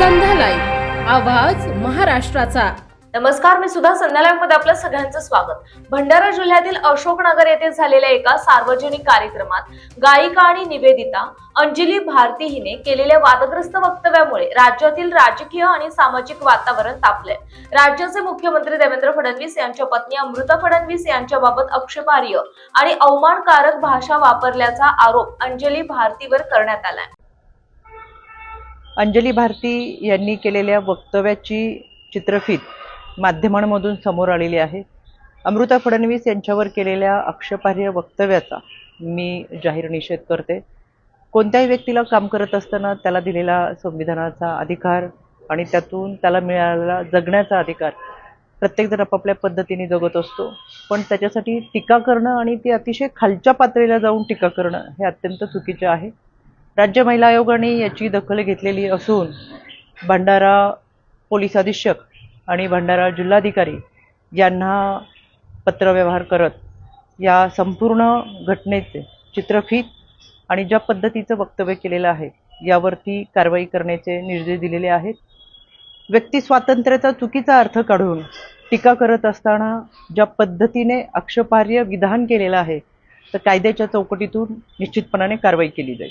संध्या live आवाज महाराष्ट्राचा. नमस्कार मी सुद्धा संध्यालयामध्ये आपलं सगळ्यांचं स्वागत. भंडारा जिल्ह्यातील अशोकनगर येथे झालेल्या एका सार्वजनिक कार्यक्रमात गायिका आणि निवेदिता अंजली भारती हिने केलेल्या वादग्रस्त वक्तव्यामुळे राज्यातील राजकीय आणि सामाजिक वातावरण तापले राज्याचे मुख्यमंत्री देवेंद्र फडणवीस यांच्या पत्नी अमृता फडणवीस यांच्याबाबत आक्षेपार्ह आणि अवमानकारक भाषा वापरल्याचा आरोप अंजली भारतीवर करण्यात आलाय. अंजली भारती यांनी केलेल्या वक्तव्याची चित्रफीत माध्यमांमधून समोर आलेली आहे. अमृता फडणवीस यांच्यावर केलेल्या आक्षेपार्ह वक्तव्याचा मी जाहीर निषेध करते. कोणत्याही व्यक्तीला काम करत असताना त्याला दिलेला संविधानाचा अधिकार आणि त्यातून त्याला मिळालेला जगण्याचा अधिकार प्रत्येकजण आपापल्या पद्धतीने जगत असतो. पण त्याच्यासाठी टीका करणं आणि ती अतिशय खालच्या पातळीला जाऊन टीका करणं हे अत्यंत चुकीचे आहे. राज्य महिला आयोगाने याची दखल घेतलेली असून भंडारा पोलीस अधीक्षक आणि भंडारा जिल्हाधिकारी यांना पत्रव्यवहार करत या संपूर्ण घटनेचे चित्रफीत आणि ज्या पद्धतीचं वक्तव्य केलेलं आहे यावरती कारवाई करण्याचे निर्देश दिलेले आहेत. व्यक्ती स्वातंत्र्याचा चुकीचा अर्थ काढून टीका करत असताना ज्या पद्धतीने आक्षेपार्ह विधान केलेलं आहे तर कायद्याच्या चौकटीतून निश्चितपणाने कारवाई केली जाईल.